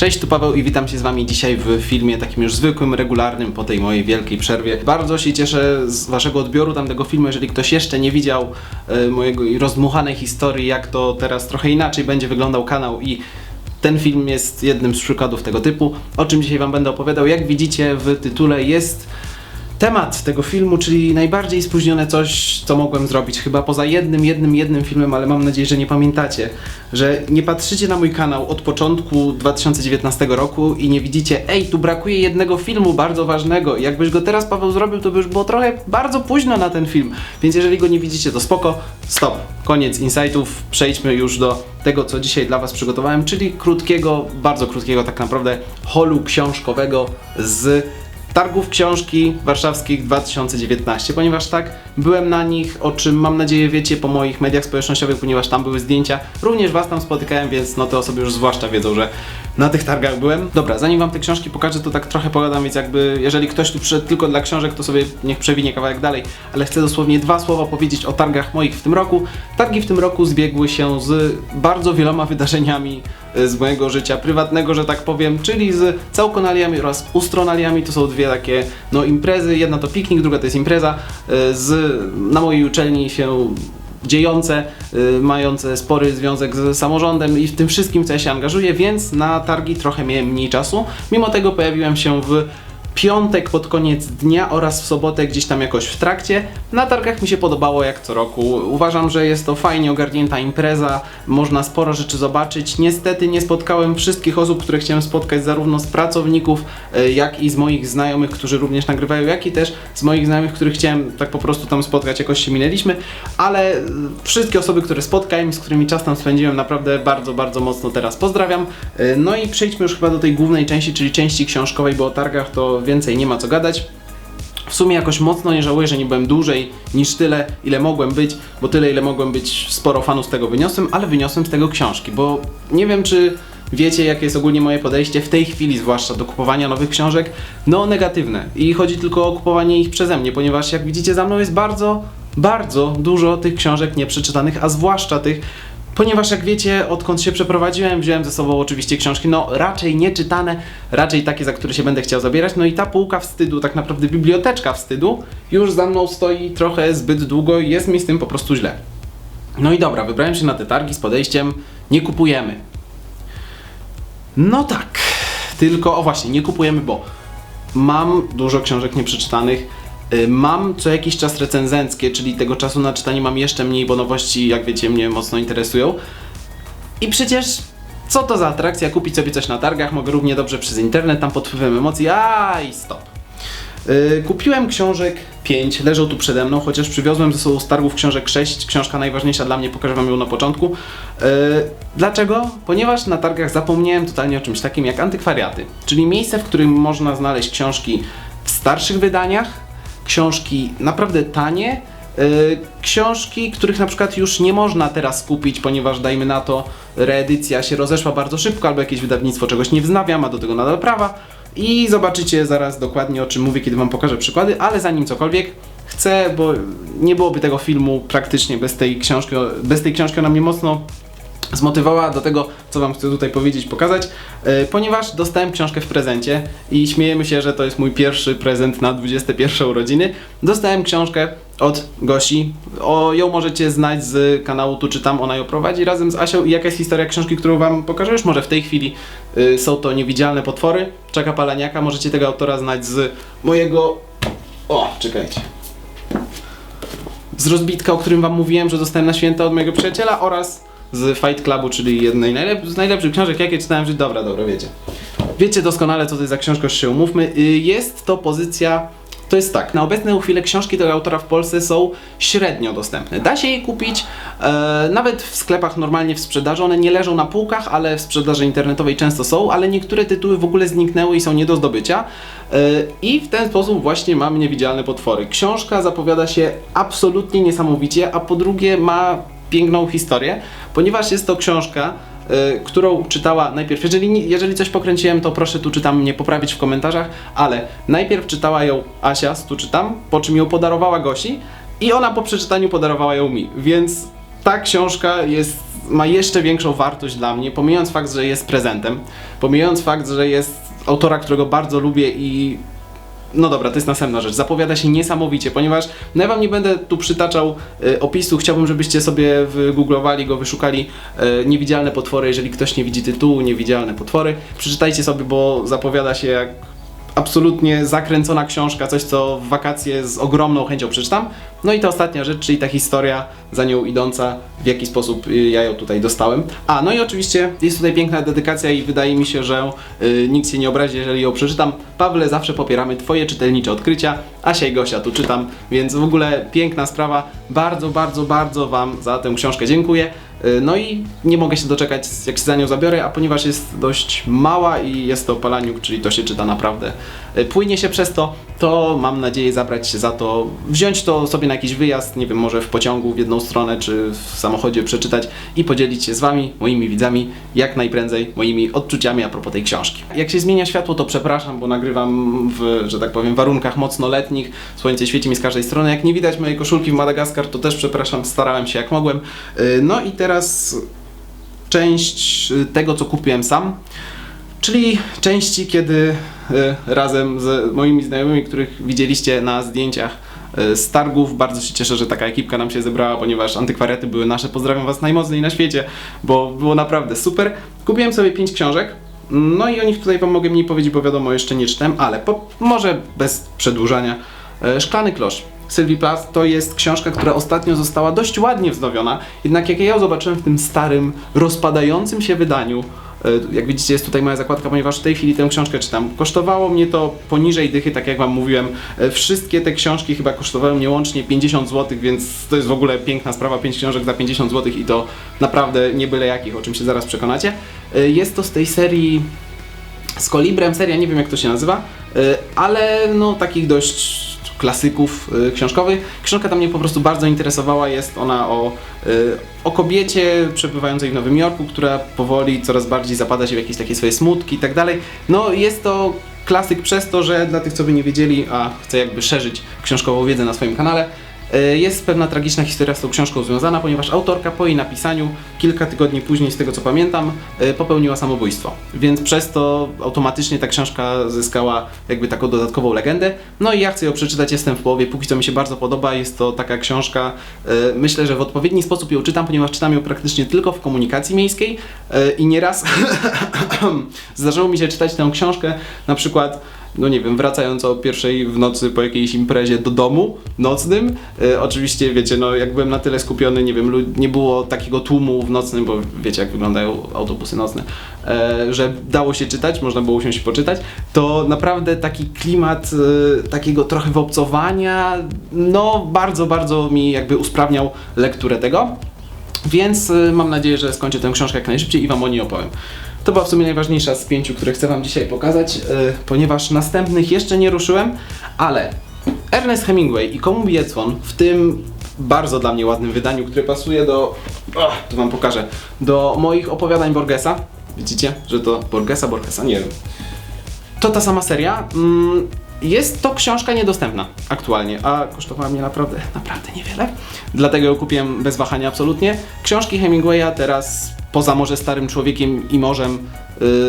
Cześć, tu Paweł i witam się z Wami dzisiaj w filmie takim już zwykłym, regularnym po tej mojej wielkiej przerwie. Bardzo się cieszę z Waszego odbioru tamtego filmu, jeżeli ktoś jeszcze nie widział e, mojego rozdmuchanej historii, jak to teraz trochę inaczej będzie wyglądał kanał i ten film jest jednym z przykładów tego typu, o czym dzisiaj Wam będę opowiadał. Jak widzicie w tytule jest temat tego filmu, czyli najbardziej spóźnione coś, co mogłem zrobić, chyba poza jednym, jednym, jednym filmem, ale mam nadzieję, że nie pamiętacie, że nie patrzycie na mój kanał od początku 2019 roku i nie widzicie, ej, tu brakuje jednego filmu bardzo ważnego. Jakbyś go teraz Paweł zrobił, to by już było trochę bardzo późno na ten film, więc jeżeli go nie widzicie, to spoko, stop, koniec insightów, przejdźmy już do tego, co dzisiaj dla Was przygotowałem, czyli krótkiego, bardzo krótkiego tak naprawdę holu książkowego z targów książki warszawskich 2019, ponieważ tak, byłem na nich, o czym mam nadzieję wiecie po moich mediach społecznościowych, ponieważ tam były zdjęcia, również Was tam spotykałem, więc no te osoby już zwłaszcza wiedzą, że na tych targach byłem. Dobra, zanim Wam te książki pokażę, to tak trochę pogadam, więc jakby jeżeli ktoś tu przyszedł tylko dla książek, to sobie niech przewinie kawałek dalej, ale chcę dosłownie dwa słowa powiedzieć o targach moich w tym roku. Targi w tym roku zbiegły się z bardzo wieloma wydarzeniami e, z mojego życia prywatnego, że tak powiem, czyli z całkonaliami oraz ustronaliami. To są dwie takie no, imprezy. Jedna to piknik, druga to jest impreza. E, Z, na mojej uczelni się dziejące, y, mające spory związek z samorządem i w tym wszystkim, co ja się angażuję, więc na targi trochę miałem mniej czasu. Mimo tego pojawiłem się w piątek pod koniec dnia oraz w sobotę gdzieś tam jakoś w trakcie. Na targach mi się podobało jak co roku. Uważam, że jest to fajnie ogarnięta impreza, można sporo rzeczy zobaczyć. Niestety nie spotkałem wszystkich osób, które chciałem spotkać, zarówno z pracowników, e, jak i z moich znajomych, którzy również nagrywają, jak i też z moich znajomych, których chciałem tak po prostu tam spotkać, jakoś się minęliśmy, ale e, wszystkie osoby, które spotkałem, z którymi czas tam spędziłem, naprawdę bardzo, bardzo mocno teraz pozdrawiam. E, No i przejdźmy już chyba do tej głównej części, czyli części książkowej, bo o targach to więcej nie ma co gadać. W sumie jakoś mocno nie żałuję, że nie byłem dłużej niż tyle, ile mogłem być, bo tyle, ile mogłem być, sporo fanów z tego wyniosłem, ale wyniosłem z tego książki, bo nie wiem, czy wiecie, jakie jest ogólnie moje podejście w tej chwili, zwłaszcza do kupowania nowych książek. No, negatywne. I chodzi tylko o kupowanie ich przeze mnie, ponieważ jak widzicie, za mną jest bardzo, bardzo dużo tych książek nieprzeczytanych, a zwłaszcza tych, Ponieważ jak wiecie, odkąd się przeprowadziłem, wziąłem ze sobą oczywiście książki, no raczej nieczytane, raczej takie, za które się będę chciał zabierać. No i ta półka wstydu, tak naprawdę biblioteczka wstydu, już za mną stoi trochę zbyt długo i jest mi z tym po prostu źle. No i dobra, wybrałem się na te targi z podejściem, nie kupujemy. No tak, tylko, o właśnie, nie kupujemy, bo mam dużo książek nieprzeczytanych. Y, Mam co jakiś czas recenzenckie, czyli tego czasu na czytanie mam jeszcze mniej, bo nowości, jak wiecie, mnie mocno interesują. I przecież co to za atrakcja kupić sobie coś na targach? Mogę równie dobrze przez internet, tam pod wpływem emocji. Aj, stop. Yy, kupiłem książek 5, leżą tu przede mną, chociaż przywiozłem ze sobą z targów książek 6. Książka najważniejsza dla mnie, pokażę wam ją na początku. Yy, dlaczego? Ponieważ na targach zapomniałem totalnie o czymś takim jak antykwariaty, czyli miejsce, w którym można znaleźć książki w starszych wydaniach, książki naprawdę tanie, yy, książki, których na przykład już nie można teraz kupić, ponieważ dajmy na to, reedycja się rozeszła bardzo szybko, albo jakieś wydawnictwo czegoś nie wznawia, ma do tego nadal prawa. I zobaczycie zaraz dokładnie o czym mówię, kiedy wam pokażę przykłady, ale zanim cokolwiek, chcę, bo nie byłoby tego filmu praktycznie bez tej książki, bez tej książki ona mnie mocno zmotywowała do tego, co Wam chcę tutaj powiedzieć, pokazać, e, ponieważ dostałem książkę w prezencie i śmiejemy się, że to jest mój pierwszy prezent na 21 urodziny. Dostałem książkę od Gosi. O, ją możecie znać z kanału Tu Czytam, ona ją prowadzi razem z Asią i jaka jest historia książki, którą Wam pokażę już może w tej chwili. y, są to Niewidzialne Potwory, Czaka Palaniaka, możecie tego autora znać z mojego... O, czekajcie z rozbitka, o którym wam mówiłem, że dostałem na święta od mojego przyjaciela oraz z Fight Clubu, czyli jednej najlep- z najlepszych książek, jakie czytałem życiu. Dobra, dobra, wiecie. Wiecie doskonale, co to jest za książka, już się umówmy. Y, Jest to pozycja... To jest tak, na obecną chwilę książki tego autora w Polsce są średnio dostępne. Da się je kupić, e, nawet w sklepach normalnie w sprzedaży. One nie leżą na półkach, ale w sprzedaży internetowej często są, ale niektóre tytuły w ogóle zniknęły i są nie do zdobycia. E, I w ten sposób właśnie mam Niewidzialne Potwory. Książka zapowiada się absolutnie niesamowicie, a po drugie ma piękną historię, ponieważ jest to książka, y, którą czytała najpierw, jeżeli, jeżeli coś pokręciłem, to proszę tu czytam mnie poprawić w komentarzach, ale najpierw czytała ją Asia tu czytam, po czym ją podarowała Gosi i ona po przeczytaniu podarowała ją mi, więc ta książka jest, ma jeszcze większą wartość dla mnie, pomijając fakt, że jest prezentem, pomijając fakt, że jest autora, którego bardzo lubię i no dobra, to jest następna rzecz. Zapowiada się niesamowicie, ponieważ no ja wam nie będę tu przytaczał e, opisu. Chciałbym, żebyście sobie wygooglowali go, wyszukali e, niewidzialne potwory. Jeżeli ktoś nie widzi tytułu, niewidzialne potwory, przeczytajcie sobie, bo zapowiada się jak absolutnie zakręcona książka, coś co w wakacje z ogromną chęcią przeczytam. No i ta ostatnia rzecz, czyli ta historia za nią idąca, w jaki sposób y, ja ją tutaj dostałem. A, no i oczywiście jest tutaj piękna dedykacja i wydaje mi się, że y, nikt się nie obrazi, jeżeli ją przeczytam. Pawle, zawsze popieramy Twoje czytelnicze odkrycia. Asia i Gosia tu czytam, więc w ogóle piękna sprawa. Bardzo, bardzo, bardzo Wam za tę książkę dziękuję. Y, No i nie mogę się doczekać, jak się za nią zabiorę, a ponieważ jest dość mała i jest to Palaniuk, czyli to się czyta naprawdę y, płynie się przez to, to mam nadzieję zabrać się za to, wziąć to sobie na jakiś wyjazd, nie wiem, może w pociągu w jedną stronę, czy w samochodzie przeczytać i podzielić się z Wami, moimi widzami, jak najprędzej moimi odczuciami a propos tej książki. Jak się zmienia światło, to przepraszam, bo nagrywam w, że tak powiem, warunkach mocno letnich, słońce świeci mi z każdej strony, jak nie widać mojej koszulki w Madagaskar, to też przepraszam, starałem się jak mogłem. Y, No i teraz część y, tego, co kupiłem sam, czyli części, kiedy y, razem z moimi znajomymi, których widzieliście na zdjęciach y, z targów, bardzo się cieszę, że taka ekipka nam się zebrała, ponieważ antykwariaty były nasze. Pozdrawiam Was najmocniej na świecie, bo było naprawdę super. Kupiłem sobie pięć książek. No i o nich tutaj Wam mogę mniej powiedzieć, bo wiadomo, jeszcze nie czytam, ale po, może bez przedłużania. Szklany klosz. Sylwii Plath to jest książka, która ostatnio została dość ładnie wznowiona, jednak jak ja ją zobaczyłem w tym starym, rozpadającym się wydaniu, e, jak widzicie jest tutaj moja zakładka, ponieważ w tej chwili tę książkę czytam. Kosztowało mnie to poniżej dychy, tak jak wam mówiłem. E, Wszystkie te książki chyba kosztowały mnie łącznie 50 zł, więc to jest w ogóle piękna sprawa, 5 książek za 50 zł i to naprawdę nie byle jakich, o czym się zaraz przekonacie. E, Jest to z tej serii z Kolibrem, seria nie wiem jak to się nazywa, ale no takich dość klasyków y, książkowych. Książka ta mnie po prostu bardzo interesowała, jest ona o, y, o kobiecie przebywającej w Nowym Jorku, która powoli coraz bardziej zapada się w jakieś takie swoje smutki i tak dalej. No jest to klasyk przez to, że dla tych co by nie wiedzieli, a chcę jakby szerzyć książkową wiedzę na swoim kanale, Jest pewna tragiczna historia z tą książką związana, ponieważ autorka po jej napisaniu, kilka tygodni później, z tego co pamiętam, e, popełniła samobójstwo. Więc przez to automatycznie ta książka zyskała jakby taką dodatkową legendę. No i ja chcę ją przeczytać, jestem w połowie, póki co mi się bardzo podoba. Jest to taka książka, e, myślę, że w odpowiedni sposób ją czytam, ponieważ czytam ją praktycznie tylko w komunikacji miejskiej e, i nieraz zdarzyło mi się czytać tę książkę na przykład no nie wiem, wracając o pierwszej w nocy po jakiejś imprezie do domu nocnym. E, oczywiście, wiecie, no jak byłem na tyle skupiony, nie wiem, nie było takiego tłumu w nocnym, bo wiecie jak wyglądają autobusy nocne, e, że dało się czytać, można było usiąść i poczytać, to naprawdę taki klimat e, takiego trochę wyobcowania, no bardzo, bardzo mi jakby usprawniał lekturę tego. Więc y, mam nadzieję, że skończę tę książkę jak najszybciej i Wam o niej opowiem. To była w sumie najważniejsza z pięciu, które chcę Wam dzisiaj pokazać, y, ponieważ następnych jeszcze nie ruszyłem, ale Ernest Hemingway i Komu bije w tym bardzo dla mnie ładnym wydaniu, które pasuje do... O, tu Wam pokażę. Do moich opowiadań Borgesa. Widzicie, że to Borgesa, Borgesa, nie wiem. To ta sama seria. Mm, Jest to książka niedostępna aktualnie, a kosztowała mnie naprawdę, naprawdę niewiele. Dlatego ją kupiłem bez wahania absolutnie. Książki Hemingwaya teraz, poza może Starym Człowiekiem i Morzem,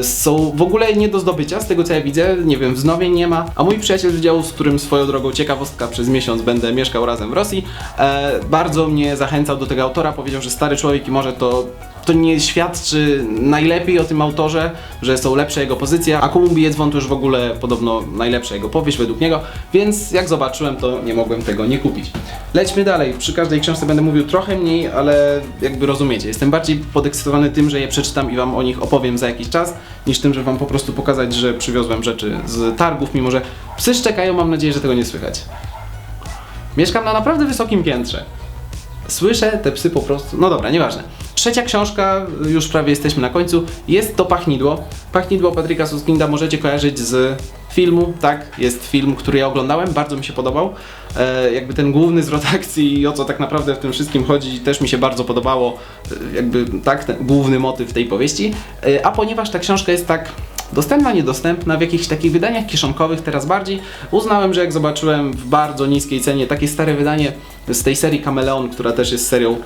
y, są w ogóle nie do zdobycia, z tego co ja widzę. Nie wiem, wznowień nie ma. A mój przyjaciel z wydziału, z którym swoją drogą ciekawostka przez miesiąc będę mieszkał razem w Rosji, e, bardzo mnie zachęcał do tego autora. Powiedział, że Stary Człowiek i Morze to to nie świadczy najlepiej o tym autorze, że są lepsze jego pozycje, a Komu bije dzwon to już w ogóle podobno najlepsza jego powieść według niego, więc jak zobaczyłem to nie mogłem tego nie kupić. Lećmy dalej, przy każdej książce będę mówił trochę mniej, ale jakby rozumiecie, jestem bardziej podekscytowany tym, że je przeczytam i wam o nich opowiem za jakiś czas, niż tym, że wam po prostu pokazać, że przywiozłem rzeczy z targów, mimo że psy szczekają, mam nadzieję, że tego nie słychać. Mieszkam na naprawdę wysokim piętrze. Słyszę te psy po prostu. No dobra, nieważne. Trzecia książka, już prawie jesteśmy na końcu, jest to Pachnidło. Pachnidło Patryka Suskinda możecie kojarzyć z filmu, tak? Jest film, który ja oglądałem, bardzo mi się podobał. E, jakby ten główny zwrot akcji i o co tak naprawdę w tym wszystkim chodzi, też mi się bardzo podobało. E, jakby tak, ten główny motyw tej powieści. E, a ponieważ ta książka jest tak dostępna, niedostępna, w jakichś takich wydaniach kieszonkowych teraz bardziej, uznałem, że jak zobaczyłem w bardzo niskiej cenie takie stare wydanie z tej serii Kameleon, która też jest serią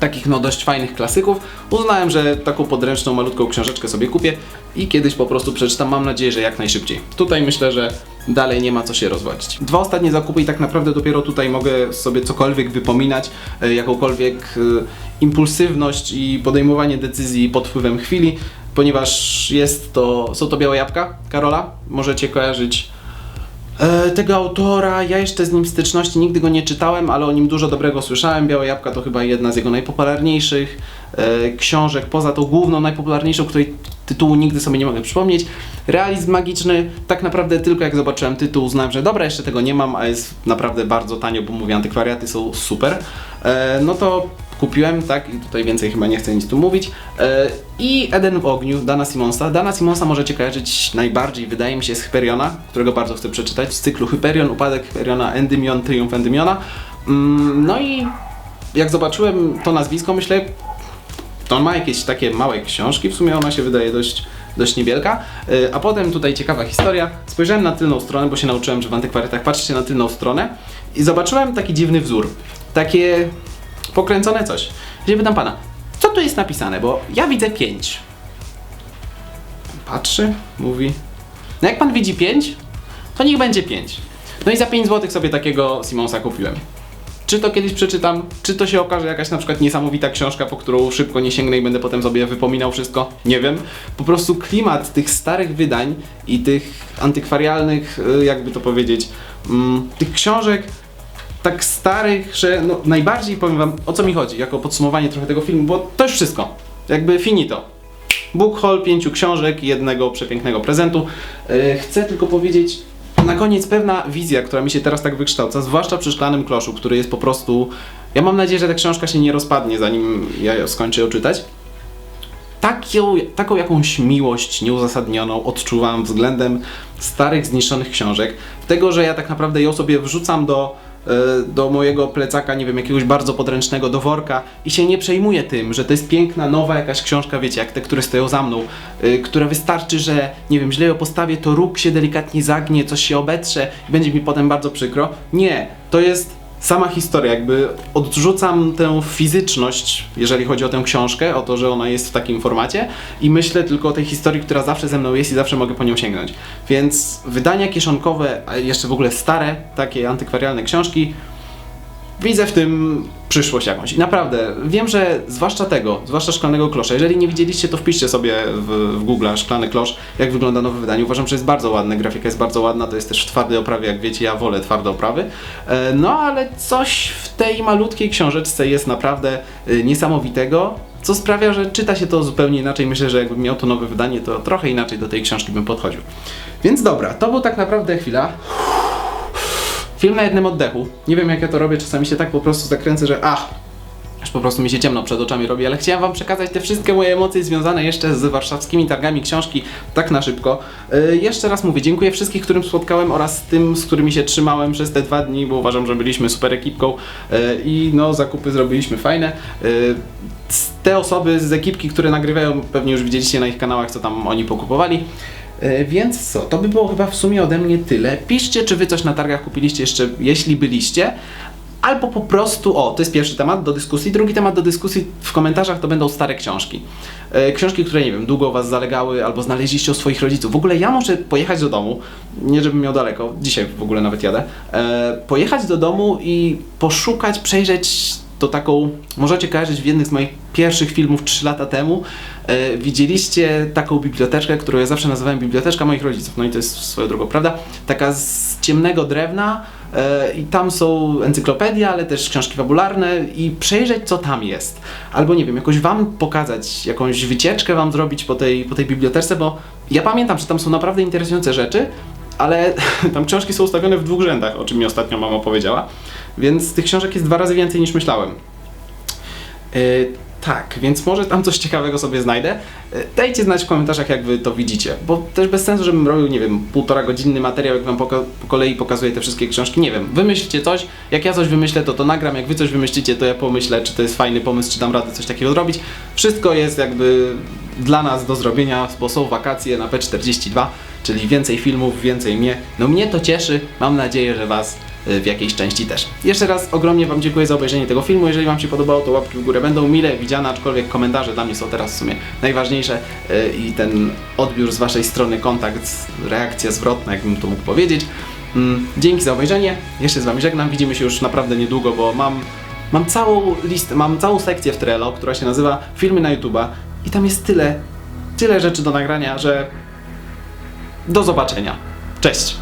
takich no dość fajnych klasyków, uznałem, że taką podręczną, malutką książeczkę sobie kupię i kiedyś po prostu przeczytam, mam nadzieję, że jak najszybciej. Tutaj myślę, że dalej nie ma co się rozwodzić. Dwa ostatnie zakupy i tak naprawdę dopiero tutaj mogę sobie cokolwiek wypominać, e, jakąkolwiek e, impulsywność i podejmowanie decyzji pod wpływem chwili, ponieważ jest to, są to białe jabłka Karola, możecie kojarzyć E, tego autora, ja jeszcze z nim styczności nigdy go nie czytałem, ale o nim dużo dobrego słyszałem. Białe Jabłka to chyba jedna z jego najpopularniejszych e, książek, poza tą główną, najpopularniejszą, której tytułu nigdy sobie nie mogę przypomnieć. Realizm magiczny, tak naprawdę tylko jak zobaczyłem tytuł uznałem, że dobra, jeszcze tego nie mam, a jest naprawdę bardzo tanio, bo mówię, antykwariaty są super. E, no to kupiłem, tak, i tutaj więcej chyba nie chcę nic tu mówić. E, I Eden w ogniu, Dana Simonsa. Dana Simonsa możecie kojarzyć najbardziej, wydaje mi się, z Hyperiona, którego bardzo chcę przeczytać, z cyklu Hyperion, Upadek Hyperiona, Endymion, Triumf Endymiona. Mm, no i jak zobaczyłem to nazwisko, myślę, to on ma jakieś takie małe książki, w sumie ona się wydaje dość, dość niewielka. E, A potem tutaj ciekawa historia. Spojrzałem na tylną stronę, bo się nauczyłem, że w antykwariatach patrzcie na tylną stronę i zobaczyłem taki dziwny wzór. Takie pokręcone coś. Ja pytam pana, co tu jest napisane, bo ja widzę 5. Patrzy, mówi. No jak pan widzi 5, to niech będzie 5. No i za 5 zł sobie takiego Simonsa kupiłem. Czy to kiedyś przeczytam, czy to się okaże jakaś na przykład niesamowita książka, po którą szybko nie sięgnę i będę potem sobie wypominał wszystko? Nie wiem. Po prostu klimat tych starych wydań i tych antykwarialnych, y, jakby to powiedzieć, mm, tych książek tak starych, że no, najbardziej powiem wam o co mi chodzi, jako podsumowanie trochę tego filmu, bo to już wszystko. Jakby finito. Book haul pięciu książek, jednego przepięknego prezentu. Yy, chcę tylko powiedzieć na koniec pewna wizja, która mi się teraz tak wykształca, zwłaszcza przy Szklanym Kloszu, który jest po prostu... Ja mam nadzieję, że ta książka się nie rozpadnie, zanim ja ją skończę ją czytać. Taką, taką jakąś miłość nieuzasadnioną odczuwam względem starych, zniszczonych książek. Tego, że ja tak naprawdę ją sobie wrzucam do do mojego plecaka, nie wiem, jakiegoś bardzo podręcznego, do worka i się nie przejmuję tym, że to jest piękna, nowa jakaś książka, wiecie, jak te, które stoją za mną, y, która wystarczy, że, nie wiem, źle ją postawię, to róg się delikatnie zagnie, coś się obetrze i będzie mi potem bardzo przykro. Nie, to jest sama historia, jakby odrzucam tę fizyczność, jeżeli chodzi o tę książkę, o to, że ona jest w takim formacie i myślę tylko o tej historii, która zawsze ze mną jest i zawsze mogę po nią sięgnąć. Więc wydania kieszonkowe, a jeszcze w ogóle stare, takie antykwarialne książki, widzę w tym przyszłość jakąś. I naprawdę, wiem, że zwłaszcza tego, zwłaszcza Szklanego Klosza, jeżeli nie widzieliście, to wpiszcie sobie w, w Google Szklany Klosz, jak wygląda nowe wydanie. Uważam, że jest bardzo ładne, grafika jest bardzo ładna, to jest też w twardej oprawie, jak wiecie, ja wolę twarde oprawy. E, No, ale coś w tej malutkiej książeczce jest naprawdę e, niesamowitego, co sprawia, że czyta się to zupełnie inaczej. Myślę, że jakbym miał to nowe wydanie, to trochę inaczej do tej książki bym podchodził. Więc dobra, to był tak naprawdę chwila. Film na jednym oddechu. Nie wiem jak ja to robię, czasami się tak po prostu zakręcę, że ach, aż po prostu mi się ciemno przed oczami robi, ale chciałem wam przekazać te wszystkie moje emocje związane jeszcze z warszawskimi targami książki tak na szybko. Yy, jeszcze raz mówię, dziękuję wszystkich, którym spotkałem oraz tym, z którymi się trzymałem przez te dwa dni, bo uważam, że byliśmy super ekipką yy, i no zakupy zrobiliśmy fajne. Yy, te osoby z ekipki, które nagrywają, pewnie już widzieliście na ich kanałach, co tam oni pokupowali. E, Więc co, to by było chyba w sumie ode mnie tyle. Piszcie, czy wy coś na targach kupiliście jeszcze, jeśli byliście. Albo po prostu, o, to jest pierwszy temat do dyskusji. Drugi temat do dyskusji w komentarzach to będą stare książki. E, książki, które nie wiem, długo was zalegały, albo znaleźliście u swoich rodziców. W ogóle ja muszę pojechać do domu, nie żebym miał daleko, dzisiaj w ogóle nawet jadę, e, pojechać do domu i poszukać, przejrzeć to taką, możecie kojarzyć w jednym z moich pierwszych filmów 3 lata temu, e, widzieliście taką biblioteczkę, którą ja zawsze nazywałem biblioteczka moich rodziców, no i to jest swoją drogą, prawda? Taka z ciemnego drewna e, i tam są encyklopedie, ale też książki fabularne i przejrzeć co tam jest. Albo nie wiem, jakoś wam pokazać, jakąś wycieczkę wam zrobić po tej, po tej bibliotece, bo ja pamiętam, że tam są naprawdę interesujące rzeczy, ale tam książki są ustawione w dwóch rzędach, o czym mi ostatnio mama powiedziała, więc tych książek jest dwa razy więcej niż myślałem. Yy, tak, więc może tam coś ciekawego sobie znajdę. Yy, Dajcie znać w komentarzach, jak wy to widzicie, bo też bez sensu, żebym robił, nie wiem, półtora godzinny materiał, jak wam poka- po kolei pokazuję te wszystkie książki. Nie wiem, wymyślcie coś, jak ja coś wymyślę, to to nagram, jak wy coś wymyślicie, to ja pomyślę, czy to jest fajny pomysł, czy dam radę coś takiego zrobić. Wszystko jest jakby dla nas do zrobienia, bo są wakacje na P42, czyli więcej filmów, więcej mnie. No mnie to cieszy, mam nadzieję, że was y, w jakiejś części też. Jeszcze raz ogromnie Wam dziękuję za obejrzenie tego filmu. Jeżeli Wam się podobało, to łapki w górę będą mile widziane, aczkolwiek komentarze dla mnie są teraz w sumie najważniejsze y, i ten odbiór z Waszej strony, kontakt, reakcja zwrotna, jakbym to mógł powiedzieć. Mm, Dzięki za obejrzenie. Jeszcze z Wami żegnam. Widzimy się już naprawdę niedługo, bo mam, mam całą listę, mam całą sekcję w Trello, która się nazywa Filmy na YouTube'a i tam jest tyle, tyle rzeczy do nagrania, że do zobaczenia. Cześć!